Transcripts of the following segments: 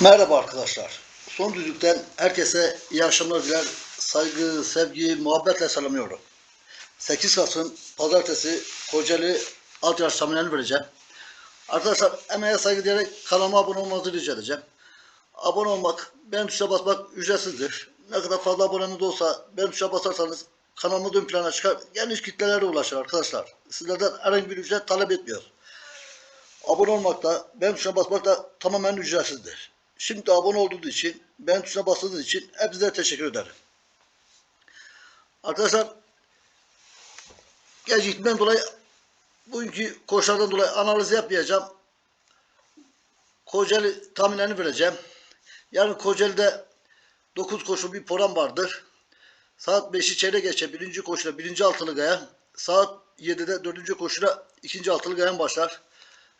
Merhaba arkadaşlar. Son düzlükten herkese iyi akşamlar diler. Saygı, sevgi, muhabbetle selamlıyorum. 8 Kasım Pazartesi Kocaeli alt yaş tahminlerini vereceğim. Arkadaşlar emeğe saygı diyerek kanalıma abone olmanızı rica edeceğim. Abone olmak, beğen tuşuna basmak ücretsizdir. Ne kadar fazla aboneniz olsa beğen tuşuna basarsanız kanalımız ön plana çıkar. Geniş kitlelere ulaşır arkadaşlar. Sizlerden herhangi bir ücret talep etmiyor. Abone olmak da, beğen tuşuna basmak da tamamen ücretsizdir. Şimdi abone olduğunuz için, beğen tuşuna bastığınız için hepinize teşekkür ederim. Arkadaşlar, gecikmeden dolayı, bugünkü koşulardan dolayı analiz yapmayacağım. Kocaeli tahminlerini vereceğim. Yarın Kocaeli'de 9 koşu bir program vardır. Saat 5'i çeyrek geçe birinci koşuyla birinci altılı gayan. Saat 7'de dördüncü koşuyla ikinci altılı gayan başlar.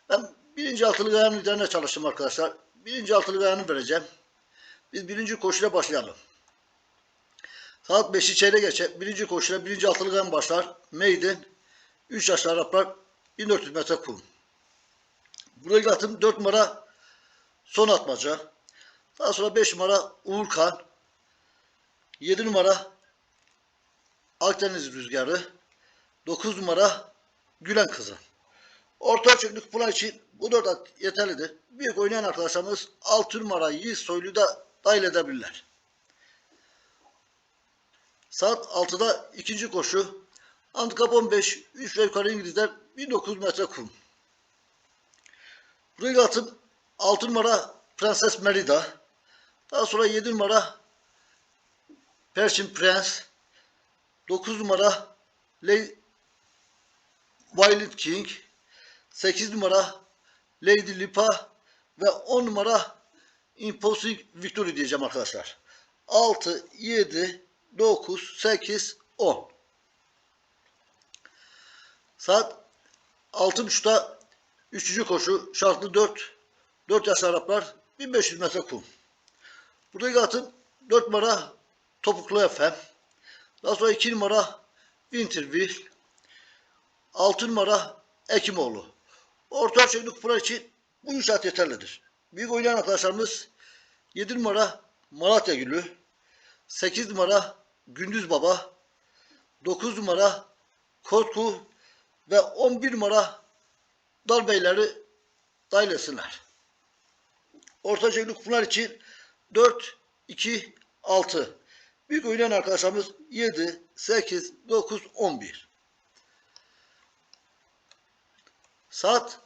Ben birinci altılı gayanın üzerine çalıştım arkadaşlar. Birinci altılı gayanı vereceğim. Biz birinci koşuyla başlayalım. Saat 5'i çeyrek geçe birinci koşuyla birinci altılı gayan başlar. Maiden 3 yaşlı Araplar 1400 metre kum. Buraya atım 4 numara son atmaca. Daha sonra 5 numara Uğurkan. 7 numara Akdeniz Rüzgarı. 9 numara Gülen Kızı. Orta ölçeklük plan için bu dört at yeterlidir. Büyük oynayan arkadaşlarımız 6 numara Yiğit Soylu'yu da dahil edebilirler. Saat 6'da ikinci koşu. Handikap 15, 3 ve yukarı İngilizler 1900 metre kum. Buraya atım 6 numara Prenses Merida. Daha sonra 7 numara Persian Prens. 9 numara Ley Violet King. 8 numara Lady Lipa ve 10 numara Imposing Victory diyeceğim arkadaşlar. 6, 7, 9, 8, 10. Saat 6.30'da 3. koşu şartlı 4. 4 yaş Araplar 1500 metre kum. Buradaki atın 4 numara Topuklu Efem. Daha sonra 2 numara Winterville. 6 numara Ekimoğlu. Orta ölçekli kupalar için bu üç at yeterlidir. Büyük oynayan arkadaşlarımız 7 numara Malatya Gülü, 8 numara Gündüz Baba, 9 numara Kotku ve 11 numara Dalbeyleri dahil etsinler. Orta ölçekli kupalar için 4, 2, 6. Büyük oynayan arkadaşlarımız 7, 8, 9, 11. Saat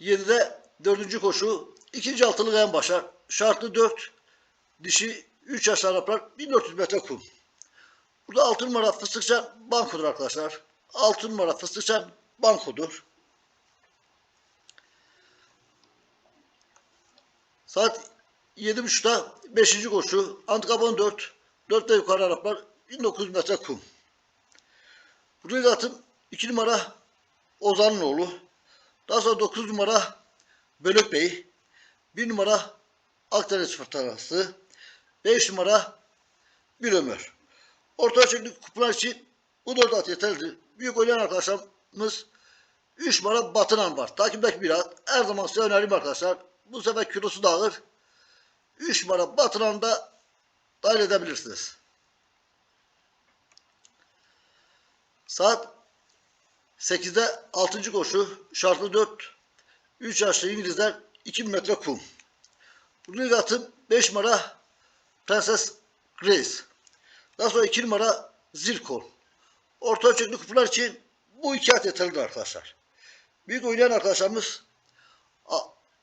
7'de dördüncü koşu. ikinci altılı gayan başlar. Şartlı 4. Dişi 3 yaş Araplar 1400 metre kum. Burada 6 numara fıstıkça bankodur arkadaşlar. 6 numara fıstıkça bankodur. Saat 7.30'da 5. koşu. Handikap 14. 4 ve yukarı Araplar 1900 metre kum. Buraya atım 2 numara Ozan'ın oğlu. Daha sonra 9 numara Bölük Bey, 1 numara Akdeniz Fırtınası, 5 numara Bir Ömür. Orta ölçekli kupalar için bu dört at yeterlidir. Büyük oynayan arkadaşlarımız 3 numara Batınan var. Takipteki bir at. Her zaman size önerim arkadaşlar. Bu sefer kilosu da ağır. 3 numara Batınan da dahil edebilirsiniz. Saat 8'de 6. koşu şartlı 4 3 yaşlı İngilizler 2 metre kum. Bunu atım 5 numara Prenses Grace. Daha sonra 2 numara Zirkon. Orta ölçekli kupalar için bu iki at yeterlidir arkadaşlar. Büyük oynayan arkadaşlarımız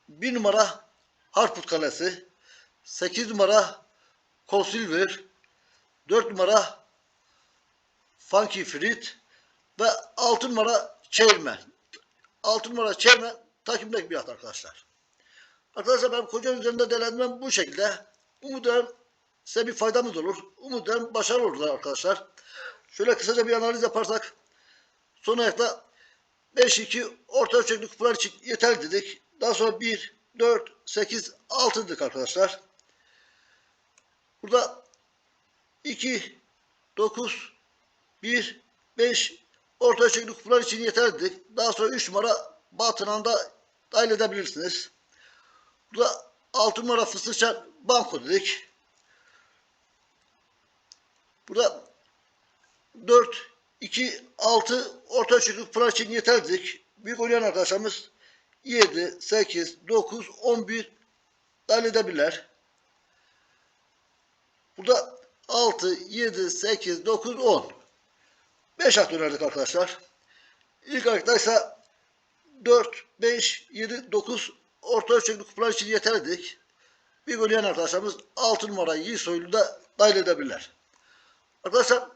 1 numara Harput Kalesi, 8 numara Col Silver, 4 numara Funky Frit, ve 6 numara Chairman. 6 numara Chairman takimdeki bir at arkadaşlar. Arkadaşlar ben koca üzerinde değerlendirmem bu şekilde. Umuyorum size bir faydamız olur. Umuyorum başarılı olur arkadaşlar. Şöyle kısaca bir analiz yaparsak son ayakta 5-2 orta ölçekli kupalar için yeterli dedik. Daha sonra 1, 4, 8, 6 dedik arkadaşlar. Burada 2, 9, 1, 5, Orta ölçekli kupalar için yeterlidir. Daha sonra 3 numara Batınan'da dahil edebilirsiniz. Burada 6 numara fıstıkçan banko dedik. Burada 4, 2, 6 orta ölçülük plan için yeter dedik. Büyük oynayan arkadaşlarımız 7, 8, 9, 11 dahil edebilirler. Burada 6, 7, 8, 9, 10. 5 at önerdik arkadaşlar. İlk ayakta ise 4, 5, 7, 9 orta ölçekli kupalar için yeter dedik. Bir oynayan arkadaşlarımız 6 numara iyi soylu da dahil edebilirler. Arkadaşlar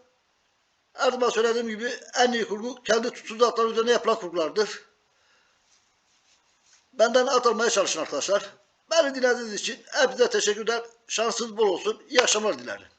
her zaman söylediğim gibi en iyi kurgu kendi tutucu atlar üzerine yapılan kurgulardır. Benden at almaya çalışın arkadaşlar. Beni dinlediğiniz için hepinize teşekkürler. Şansınız bol olsun. İyi akşamlar dilerim.